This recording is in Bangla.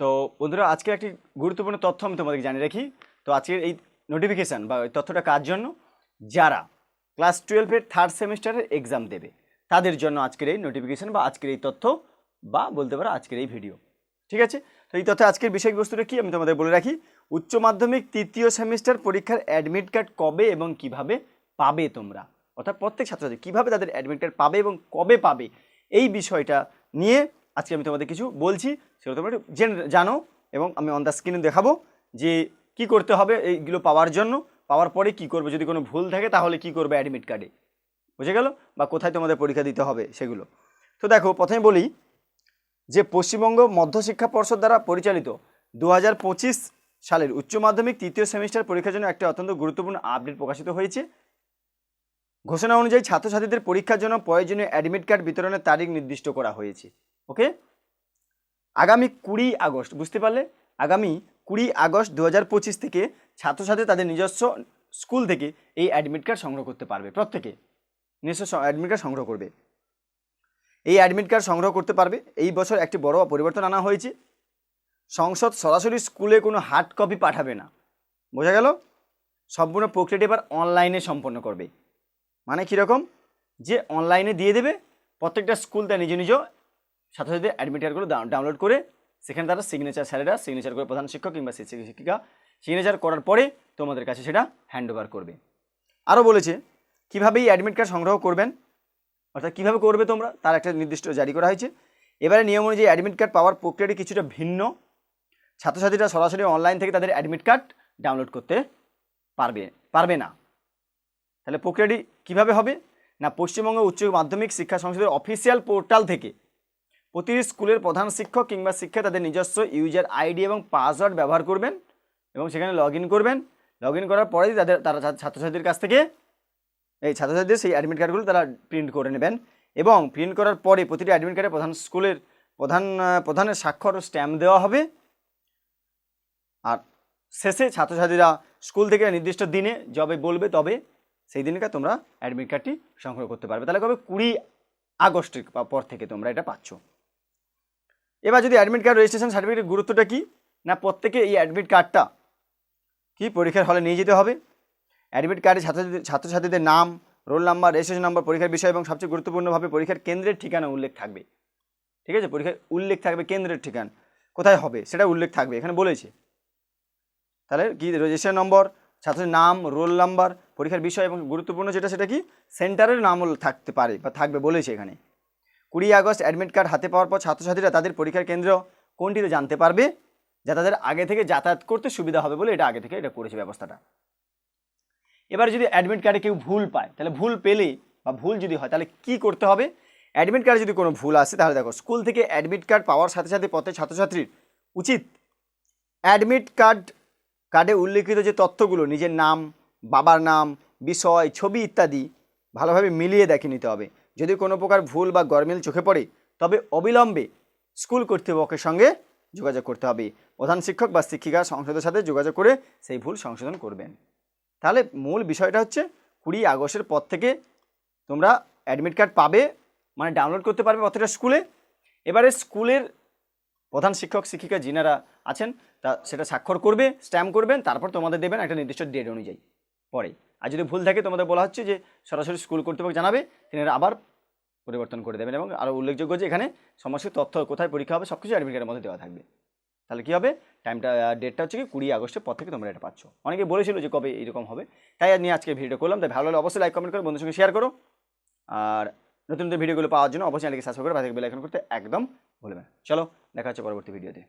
তো বন্ধুরা, আজকে একটি গুরুত্বপূর্ণ তথ্য আমি তোমাদেরকে জানিয়ে রাখি। তো আজকের এই নোটিফিকেশান বা এই তথ্যটা কার জন্য? যারা ক্লাস টুয়েলভের থার্ড সেমিস্টারের এক্সাম দেবে, তাদের জন্য আজকের এই নোটিফিকেশান বা আজকের এই তথ্য বা বলতে পারো আজকের এই ভিডিও ঠিক আছে? তো এই তথ্য আজকের বিষয়বস্তুটা কি আমি তোমাদের বলে রাখি। উচ্চ মাধ্যমিক তৃতীয় সেমিস্টার পরীক্ষার অ্যাডমিট কার্ড কবে এবং কীভাবে পাবে তোমরা? অর্থাৎ প্রত্যেক ছাত্রছাত্রী কীভাবে তাদের অ্যাডমিট কার্ড পাবে এবং কবে পাবে? এই বিষয়টা নিয়ে আজকে আমি তোমাদের কিছু বলছি, সেগুলো তোমরা জেনে জানো এবং আমি অন দ্য স্ক্রিনে দেখাবো যে কি করতে হবে এইগুলো পাওয়ার জন্য। পাওয়ার পরে কি করবে? যদি কোনো ভুল থাকে তাহলে কি করবে অ্যাডমিট কার্ডে বুঝে গেল? বা কোথায় তোমাদের পরীক্ষা দিতে হবে সেগুলো? তো দেখো, প্রথমে বলি যে পশ্চিমবঙ্গ মধ্যশিক্ষা পর্ষদ দ্বারা পরিচালিত দু হাজার পঁচিশ সালের উচ্চ মাধ্যমিক তৃতীয় সেমিস্টার পরীক্ষার জন্য একটি অত্যন্ত গুরুত্বপূর্ণ আপডেট প্রকাশিত হয়েছে। ঘোষণা অনুযায়ী ছাত্রছাত্রীদের পরীক্ষার জন্য প্রয়োজনীয় অ্যাডমিট কার্ড বিতরণের তারিখ নির্দিষ্ট করা হয়েছে। ওকে? আগামী কুড়ি আগস্ট, বুঝতে পারলে? আগামী কুড়ি আগস্ট দু হাজার পঁচিশ থেকে ছাত্রছাত্রী তাদের নিজস্ব স্কুল থেকে এই অ্যাডমিট কার্ড সংগ্রহ করতে পারবে, প্রত্যেকে। নিজস্ব অ্যাডমিট কার্ড সংগ্রহ করবে। এই অ্যাডমিট কার্ড সংগ্রহ করতে পারবে। এই বছর একটি বড় পরিবর্তন আনা হয়েছে। সংসদ সরাসরি স্কুলে কোনো হার্ড কপি পাঠাবে না। বোঝা গেল? সম্পূর্ণ প্রক্রিয়াটি এবার অনলাইনে সম্পন্ন করবে। মানে কীরকম যে অনলাইনে দিয়ে দেবে, প্রত্যেকটা স্কুল তার নিজ নিজ ছাত্রছাত্রীদের অ্যাডমিট কার্ডগুলো ডাউনলোড করে সেখানে তারা সিগনেচার স্যারেরা সিগনেচার করে প্রধান শিক্ষক কিংবা শিক্ষক শিক্ষিকা সিগনেচার করার পরে তোমাদের কাছে সেটা হ্যান্ড করবে। আরও বলেছে, কীভাবে এই অ্যাডমিট কার্ড সংগ্রহ করবেন? অর্থাৎ কীভাবে করবে তোমরা? তার একটা নির্দিষ্ট জারি করা হয়েছে। এবারে নিয়ম অনুযায়ী অ্যাডমিট কার্ড পাওয়ার প্রক্রিয়াটি কিছুটা ভিন্ন। ছাত্রছাত্রীরা সরাসরি অনলাইন থেকে তাদের অ্যাডমিট কার্ড ডাউনলোড করতে পারবে পারবে না। তাহলে প্রক্রিয়াটি কীভাবে হবে? না পশ্চিমবঙ্গ উচ্চ মাধ্যমিক শিক্ষা সংসদের অফিসিয়াল পোর্টাল থেকে প্রতিটি স্কুলের প্রধান শিক্ষক কিংবা শিক্ষা তাদের নিজস্ব ইউজার আইডি এবং পাসওয়ার্ড ব্যবহার করবেন এবং সেখানে লগ করবেন। লগ করার পরেই তাদের, তারা ছাত্রছাত্রীর কাছ থেকে এই ছাত্রছাত্রীদের সেই অ্যাডমিট কার্ডগুলো তারা প্রিন্ট করে নেবেন এবং প্রিন্ট করার পরে প্রতিটি অ্যাডমিট কার্ডে প্রধান স্কুলের প্রধান প্রধানের স্বাক্ষর ও স্ট্যাম্প দেওয়া হবে। আর শেষে ছাত্রছাত্রীরা স্কুল থেকে নির্দিষ্ট দিনে যবে বলবে তবে সেই দিনকে তোমরা অ্যাডমিট কার্ডটি সংগ্রহ করতে পারবে। তাহলে কবে? কুড়ি আগস্টের পর থেকে তোমরা এটা পাচ্ছ। এবার যদি অ্যাডমিট কার্ড রেজিস্ট্রেশন সার্টিফিকেটের গুরুত্বটা কি? না প্রত্যেকে এই অ্যাডমিট কার্ডটা কি পরীক্ষার হলে নিয়ে যেতে হবে? অ্যাডমিট কার্ডে ছাত্রছাত্রী, ছাত্রছাত্রীদের নাম রোল নাম্বার রেজিস্ট্রেশন নাম্বার পরীক্ষার বিষয় এবং সবচেয়ে গুরুত্বপূর্ণভাবে পরীক্ষার কেন্দ্রের ঠিকানা উল্লেখ থাকবে। ঠিক আছে? পরীক্ষার উল্লেখ থাকবে কেন্দ্রের ঠিকানা। কোথায় হবে? সেটা উল্লেখ থাকবে। এখানে বলেছে। তাহলে কি? রেজিস্ট্রেশন নম্বর ছাত্রের নাম রোল নাম্বার পরীক্ষার বিষয় এবং গুরুত্বপূর্ণ যেটা সেটা কি? সেন্টারের নামও থাকতে পারে বা থাকবে বলেছে এখানে। কুড়ি আগস্ট অ্যাডমিট কার্ড হাতে পাওয়ার পর ছাত্রছাত্রীরা তাদের পরীক্ষার কেন্দ্র কোনটিতে জানতে পারবে? যা তাদের আগে থেকে যাতায়াত করতে সুবিধা হবে বলে এটা আগে থেকে এটা করেছে ব্যবস্থাটা। এবার যদি অ্যাডমিট কার্ডে কেউ ভুল পায়, তাহলে ভুল পেলে বা ভুল যদি হয়, তাহলে কি করতে হবে? অ্যাডমিট কার্ডে যদি কোনো ভুল আসে, তাহলে দেখো, স্কুল থেকে অ্যাডমিট কার্ড পাওয়ার সাথে সাথে পথে ছাত্রছাত্রীর উচিত অ্যাডমিট কার্ড কার্ডে উল্লেখিত যে তথ্যগুলো, নিজের নাম, বাবার নাম, বিষয়, ছবি ইত্যাদি ভালোভাবে মিলিয়ে দেখে নিতে হবে। যদি কোনো প্রকার ভুল বা গরমিল চোখে পড়ে, তবে অবিলম্বে স্কুল কর্তৃপক্ষের সঙ্গে যোগাযোগ করতে হবে। প্রধান শিক্ষক বা শিক্ষিকা সংসদের সাথে যোগাযোগ করে সেই ভুল সংশোধন করবেন। তাহলে মূল বিষয়টা হচ্ছে, কুড়ি আগস্টের পর থেকে তোমরা অ্যাডমিট কার্ড পাবে মানে ডাউনলোড করতে পারবে প্রত্যেকটা স্কুলে। এবারে স্কুলের প্রধান শিক্ষক, শিক্ষিকা যিনারা আছেন, তা সেটা স্বাক্ষর করবে স্ট্যাম্প করবেন, তারপর তোমাদের দেবেন একটা নির্দিষ্ট ডেট অনুযায়ী, পরে। আর যদি ভুল থাকে তোমাদের বলা হচ্ছে যে সরাসরি স্কুল কর্তৃপক্ষ জানাবে তিনারা আবার পরিবর্তন করে দেবেন এবং আরও উল্লেখযোগ্য যে এখানে সমস্ত তথ্য কোথায় পরীক্ষা হবে সব কিছু অ্যাডমিট কার্ডের মধ্যে দেওয়া থাকবে। তাহলে কী হবে? টাইমটা ডেটটা হচ্ছে কি কুড়ি আগস্টের পর থেকে তোমরা এটা পাচ্ছ। অনেকে বলেছিল যে কবে এরকম হবে। তাই নিয়ে আজকে ভিডিও করলাম। তাই ভালো লাগলে অবশ্যই লাইক কমেন্ট করে বন্ধুর সঙ্গে শেয়ার করো। আর নতুন নতুন ভিডিওগুলো পাওয়ার জন্য অবশ্যই চ্যানেলকে সাবস্ক্রাইব করে পাশে বেল করতে একদম ভুলবে চলো, দেখা হচ্ছে পরবর্তী ভিডিওতে